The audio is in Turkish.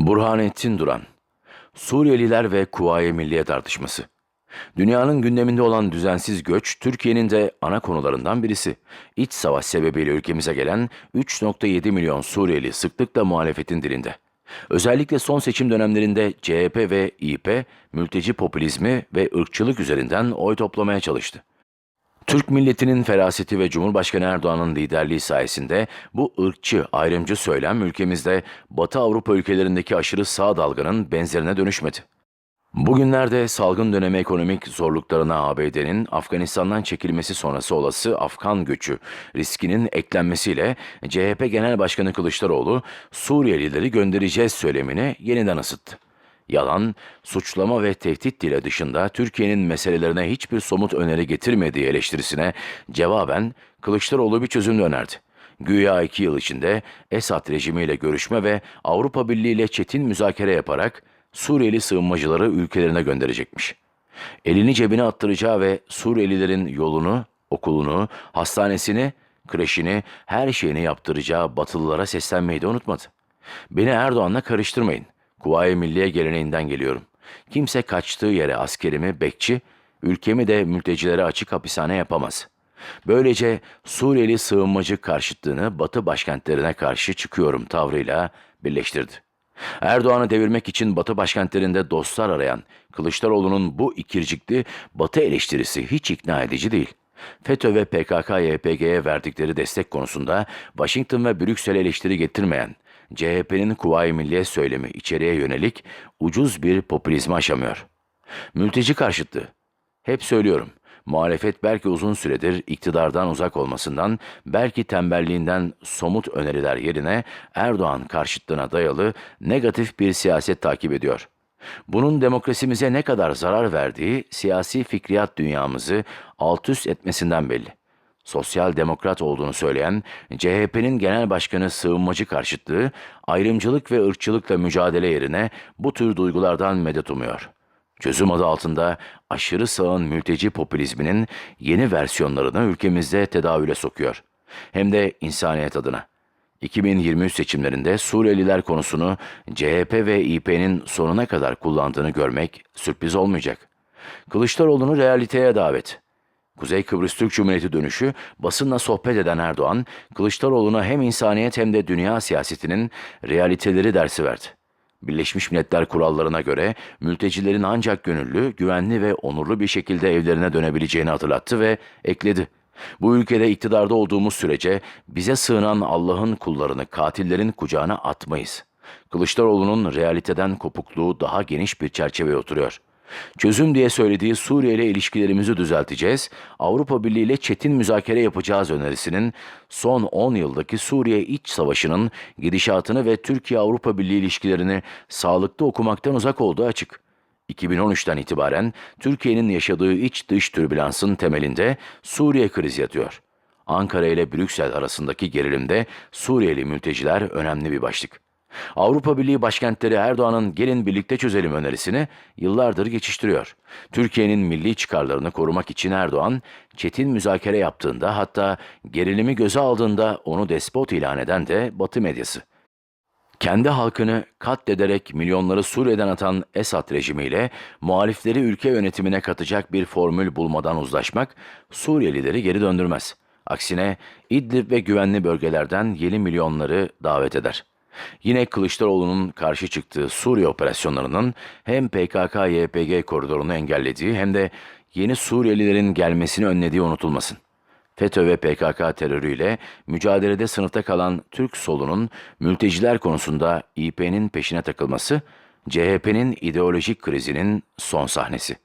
Burhanettin Duran Suriyeliler ve Kuvayi Milliye tartışması Dünyanın gündeminde olan düzensiz göç, Türkiye'nin de ana konularından birisi. İç savaş sebebiyle ülkemize gelen 3.7 milyon Suriyeli sıklıkla muhalefetin dilinde. Özellikle son seçim dönemlerinde CHP ve İP, mülteci popülizmi ve ırkçılık üzerinden oy toplamaya çalıştı. Türk milletinin feraseti ve Cumhurbaşkanı Erdoğan'ın liderliği sayesinde bu ırkçı, ayrımcı söylem ülkemizde Batı Avrupa ülkelerindeki aşırı sağ dalganın benzerine dönüşmedi. Bugünlerde salgın dönemi ekonomik zorluklarına ABD'nin Afganistan'dan çekilmesi sonrası olası Afgan göçü riskinin eklenmesiyle CHP Genel Başkanı Kılıçdaroğlu Suriyelileri göndereceğiz söylemini yeniden ısıttı. Yalan, suçlama ve tehdit dile dışında Türkiye'nin meselelerine hiçbir somut öneri getirmediği eleştirisine cevaben Kılıçdaroğlu bir çözüm önerdi. Güya iki yıl içinde Esad rejimiyle görüşme ve Avrupa Birliği ile çetin müzakere yaparak Suriyeli sığınmacıları ülkelerine gönderecekmiş. Elini cebine attıracağı ve Suriyelilerin yolunu, okulunu, hastanesini, kreşini, her şeyini yaptıracağı Batılılara seslenmeyi de unutmadı. Beni Erdoğan'la karıştırmayın. Kuvayi Milliye geleneğinden geliyorum. Kimse kaçtığı yere askerimi, bekçi, ülkemi de mültecilere açık hapishane yapamaz. Böylece Suriyeli sığınmacı karşıtlığını Batı başkentlerine karşı çıkıyorum tavrıyla birleştirdi. Erdoğan'ı devirmek için Batı başkentlerinde dostlar arayan Kılıçdaroğlu'nun bu ikircikli Batı eleştirisi hiç ikna edici değil. FETÖ ve PKK-YPG'ye verdikleri destek konusunda Washington ve Brüksel eleştiri getirmeyen CHP'nin Kuvayi Milliye söylemi içeriye yönelik ucuz bir popülizmi aşamıyor. Mülteci karşıtlığı. Hep söylüyorum. Muhalefet belki uzun süredir iktidardan uzak olmasından, belki tembelliğinden somut öneriler yerine Erdoğan karşıtlığına dayalı negatif bir siyaset takip ediyor. Bunun demokrasimize ne kadar zarar verdiği siyasi fikriyat dünyamızı alt üst etmesinden belli. Sosyal demokrat olduğunu söyleyen CHP'nin genel başkanı sığınmacı karşıtlığı, ayrımcılık ve ırkçılıkla mücadele yerine bu tür duygulardan medet umuyor.'' Çözüm adı altında aşırı sağın mülteci popülizminin yeni versiyonlarını ülkemizde tedavüle sokuyor. Hem de insaniyet adına. 2023 seçimlerinde Suriyeliler konusunu CHP ve İP'nin sonuna kadar kullandığını görmek sürpriz olmayacak. Kılıçdaroğlu'nu realiteye davet. Kuzey Kıbrıs Türk Cumhuriyeti dönüşü basınla sohbet eden Erdoğan, Kılıçdaroğlu'na hem insaniyet hem de dünya siyasetinin realiteleri dersi verdi. Birleşmiş Milletler kurallarına göre mültecilerin ancak gönüllü, güvenli ve onurlu bir şekilde evlerine dönebileceğini hatırlattı ve ekledi. Bu ülkede iktidarda olduğumuz sürece bize sığınan Allah'ın kullarını katillerin kucağına atmayız. Kılıçdaroğlu'nun realiteden kopukluğu daha geniş bir çerçeveye oturuyor. Çözüm diye söylediği Suriye ile ilişkilerimizi düzelteceğiz, Avrupa Birliği ile çetin müzakere yapacağız önerisinin son 10 yıldaki Suriye iç savaşının gidişatını ve Türkiye-Avrupa Birliği ilişkilerini sağlıklı okumaktan uzak olduğu açık. 2013'ten itibaren Türkiye'nin yaşadığı iç dış türbülansın temelinde Suriye krizi yatıyor. Ankara ile Brüksel arasındaki gerilimde Suriyeli mülteciler önemli bir başlık. Avrupa Birliği başkentleri Erdoğan'ın gelin birlikte çözelim önerisini yıllardır geçiştiriyor. Türkiye'nin milli çıkarlarını korumak için Erdoğan, çetin müzakere yaptığında hatta gerilimi göze aldığında onu despot ilan eden de Batı medyası. Kendi halkını katlederek milyonları Suriye'den atan Esad rejimiyle muhalifleri ülke yönetimine katacak bir formül bulmadan uzlaşmak Suriyelileri geri döndürmez. Aksine İdlib ve güvenli bölgelerden yeni milyonları davet eder.'' Yine Kılıçdaroğlu'nun karşı çıktığı Suriye operasyonlarının hem PKK-YPG koridorunu engellediği hem de yeni Suriyelilerin gelmesini önlediği unutulmasın. FETÖ ve PKK terörüyle mücadelede sınıfta kalan Türk solunun mülteciler konusunda İP'nin peşine takılması, CHP'nin ideolojik krizinin son sahnesi.